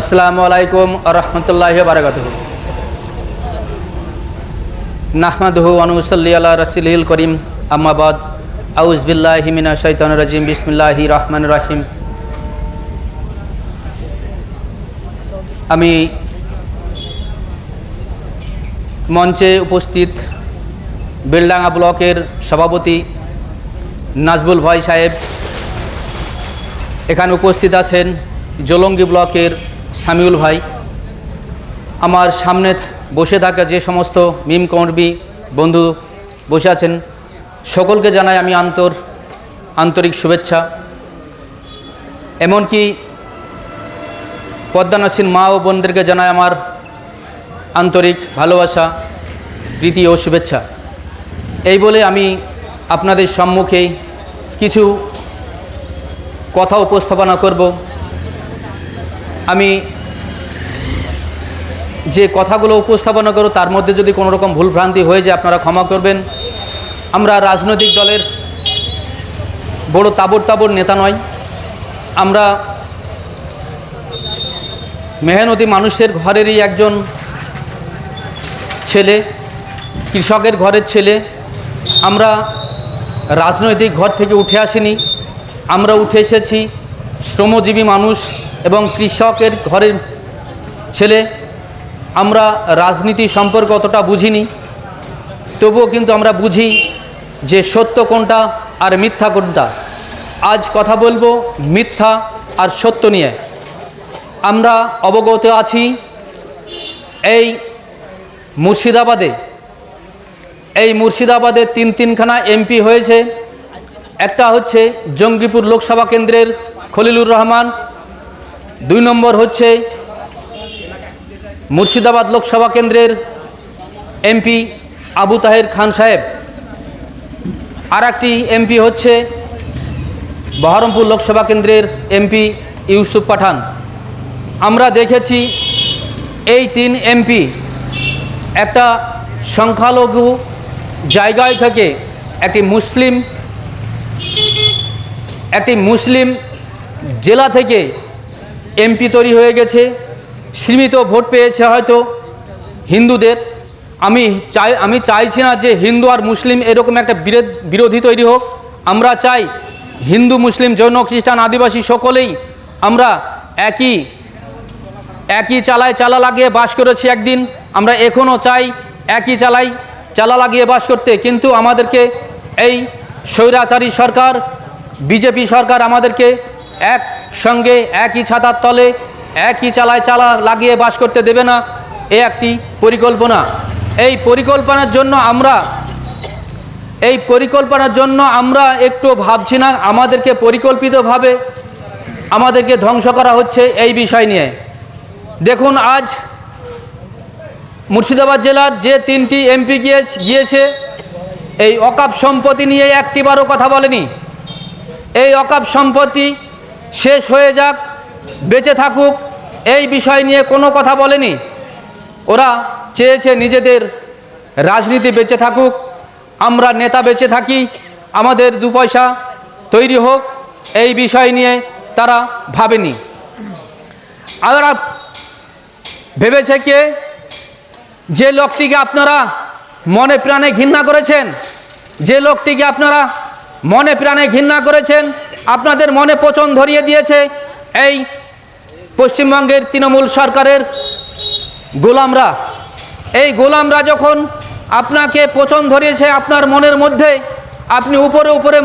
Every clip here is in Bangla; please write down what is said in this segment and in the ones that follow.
আসসালামু আলাইকুম রহমতুল্লাহ বারকাত নাহমাদহু অনুসল্লি আল্লাহ রসিল করিম। আম্মাবাদ আউজবিল্লাহ হিমিনা শৈতান রাজিম। বিসমিল্লাহি রহমান রাহিম। আমি মঞ্চে উপস্থিত বেলডাঙ্গা ব্লকের সভাপতি নাজবুল ভাই সাহেব। এখানে উপস্থিত আছেন জলঙ্গি ব্লকের সামিউল ভাই, আমার সামনে বসে থাকা যে সমস্ত মিম কর্মী বন্ধু বসে আছেন, সকলকে জানাই আমি আন্তর, আন্তরিক শুভেচ্ছা। এমনকি পদ্মানাসীন মা ও বোনদেরকে জানাই আমার আন্তরিক ভালোবাসা, প্রীতি ও শুভেচ্ছা। এই বলে আমি আপনাদের সম্মুখে কিছু কথা উপস্থাপনা করব। আমি যে কথাগুলো উপস্থাপনা করো, তার মধ্যে যদি কোনো রকম ভুলভ্রান্তি হয়ে যায়, আপনারা ক্ষমা করবেন। আমরা রাজনৈতিক দলের বড় তাবর তাবর নেতা নয়। আমরা মেহনতি মানুষের ঘরেরই একজন ছেলে, কৃষকের ঘরের ছেলে। আমরা রাজনৈতিক ঘর থেকে উঠে আসিনি। আমরা উঠে এসেছি শ্রমজীবী মানুষ। এবং কৃষকের ঘরের ছেলে, আমরা রাজনীতি সম্পর্কে অতটা বুঝিনি। তবুও কিন্তু আমরা বুঝি যে সত্য কোনটা আর মিথ্যা কোনটা। আজ কথা বলব মিথ্যা আর সত্য নিয়ে। আমরা অবগত আছি এই মুর্শিদাবাদে। এই মুর্শিদাবাদে তিন তিনখানা এমপি হয়েছে। একটা হচ্ছে জঙ্গিপুর লোকসভা কেন্দ্রের খলিলুর রহমান দুই নম্বর হচ্ছে মুর্শিদাবাদ লোকসভা কেন্দ্রের এমপি আবু তাহের খান সাহেব। আর একটি এমপি হচ্ছে বহরমপুর লোকসভা কেন্দ্রের এমপি ইউসুফ পাঠান। আমরা দেখেছি এই তিন এমপি একটা সংখ্যালঘু জায়গায় থেকে একটি মুসলিম একটি মুসলিম জেলা থেকে এমপি তৈরি হয়ে গেছে, সীমিত ভোট পেয়েছে হয়তো হিন্দুদের। আমি চাই, আমি চাইছি না যে হিন্দু আর মুসলিম এরকম একটা বিরোধ, বিরোধী তৈরি হোক। আমরা চাই হিন্দু, মুসলিম, জৈন, খ্রিস্টান, আদিবাসী সকলেই আমরা একই একই চালায় চালা লাগিয়ে বাস করেছি একদিন। আমরা এখনও চাই একই চালাই চালা লাগিয়ে বাস করতে। কিন্তু আমাদেরকে এই স্বৈরাচারী সরকার, বিজেপি সরকার আমাদেরকে এক সঙ্গে একই ছাতার তলে, একই চালায় চালা লাগিয়ে বাস করতে দেবে না, এ একটি পরিকল্পনা। এই পরিকল্পনার জন্য আমরা, এই পরিকল্পনার জন্য আমরা একটু ভাবছি না, আমাদেরকে পরিকল্পিতভাবে আমাদেরকে ধ্বংস করা হচ্ছে এই বিষয় নিয়ে। দেখুন, আজ মুর্শিদাবাদ জেলার যে তিনটি এমপি গিয়ে গিয়েছে, এই অকাপ সম্পত্তি নিয়ে একটিবারও কথা বলেনি। এই অকাপ সম্পত্তি শেষ হয়ে যাক, বেঁচে থাকুক, এই বিষয় নিয়ে কোনো কথা বলেনি। ওরা চেয়েছে নিজেদের রাজনীতি বেঁচে থাকুক, আমরা নেতা বেঁচে থাকি, আমাদের দু পয়সা তৈরি হোক, এই বিষয় নিয়ে তারা ভাবেনি। আর ভেবেছে কে? যে লোকটিকে আপনারা মনে প্রাণে ঘৃণা করেছেন, যে লোকটিকে আপনারা মনে প্রাণে ঘৃণা করেছেন আপনাদের মনে পচন ধরিয়ে দিয়েছে এই পশ্চিমবঙ্গের তৃণমূল সরকারের গোলামরা। এই গোলামরা যখন আপনাকে পচন ধরিয়েছে আপনার মনের মধ্যে, আপনি উপরে উপরে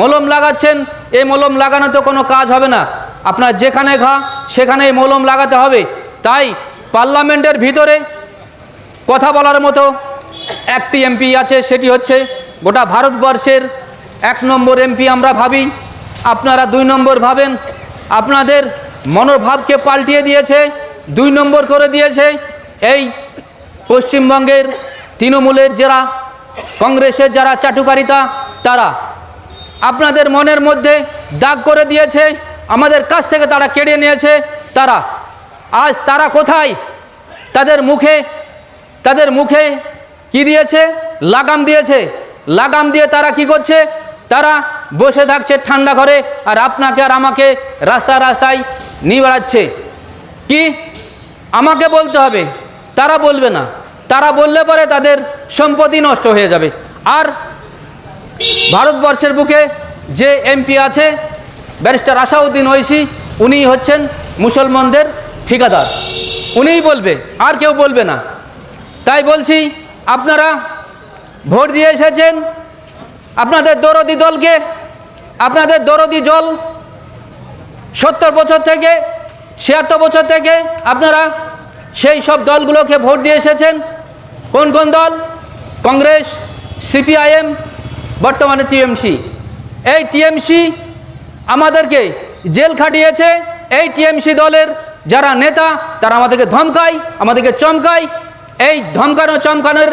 মলম লাগাচ্ছেন এই মলম লাগানোতে কোনো কাজ হবে না। আপনার যেখানে ঘা, সেখানেই মলম লাগাতে হবে। তাই পার্লামেন্টের ভিতরে কথা বলার মতো একটি এমপি আছে, সেটি হচ্ছে গোটা ভারতবর্ষের এক নম্বর এমপি আমরা ভাবি। আপনারা দুই নম্বর ভাবেন, আপনাদের মনোভাবকে পাল্টিয়ে দিয়েছে, দুই নম্বর করে দিয়েছে, এই পশ্চিমবঙ্গের তৃণমূলের যারা, কংগ্রেসের যারা চাটুকারিতা, তারা আপনাদের মনের মধ্যে দাগ করে দিয়েছে, আমাদের কাছ থেকে তারা কেড়ে নিয়েছে, তারা, আজ তারা কোথায়? তাদের মুখে তাদের মুখে কি দিয়েছে? লাগাম দিয়েছে। লাগাম দিয়ে তারা কি করছে? তারা বসে থাকছে ঠান্ডা ঘরে আর আপনাকে আর আমাকে রাস্তা রাস্তায় নিয়ে বেড়াচ্ছে। কি? আমাকে বলতে হবে। তারা বলবে না। তারা বললে পরে তাদের সম্পত্তি নষ্ট হয়ে যাবে। আর ভারতবর্ষের বুকে যে এমপি আছে, ব্যারিস্টার আসাউদ্দিন ঐশী উনি হচ্ছেন মুসলমানদের ঠিকাদার। উনিই বলবে, আর কেউ বলবে না। তাই বলছি, আপনারা ভোট দিয়ে এসেছেন। আপনাদের দরদি দলকে আপনাদের দরদি জল, সত্তর বছর থেকে, ছিয়াত্তর বছর থেকে আপনারা সেই সব দলগুলোকে ভোট দিয়ে এসেছেন। কোন কোন দল? Congress, C P I M, বর্তমানে টিএমসি। এই টিএমসি আমাদেরকে জেল খাটিয়েছে। এই টিএমসি দলের যারা নেতা, তারা আমাদেরকে ধমকায়, আমাদেরকে চমকায়। এই ধমকানো চমকানোর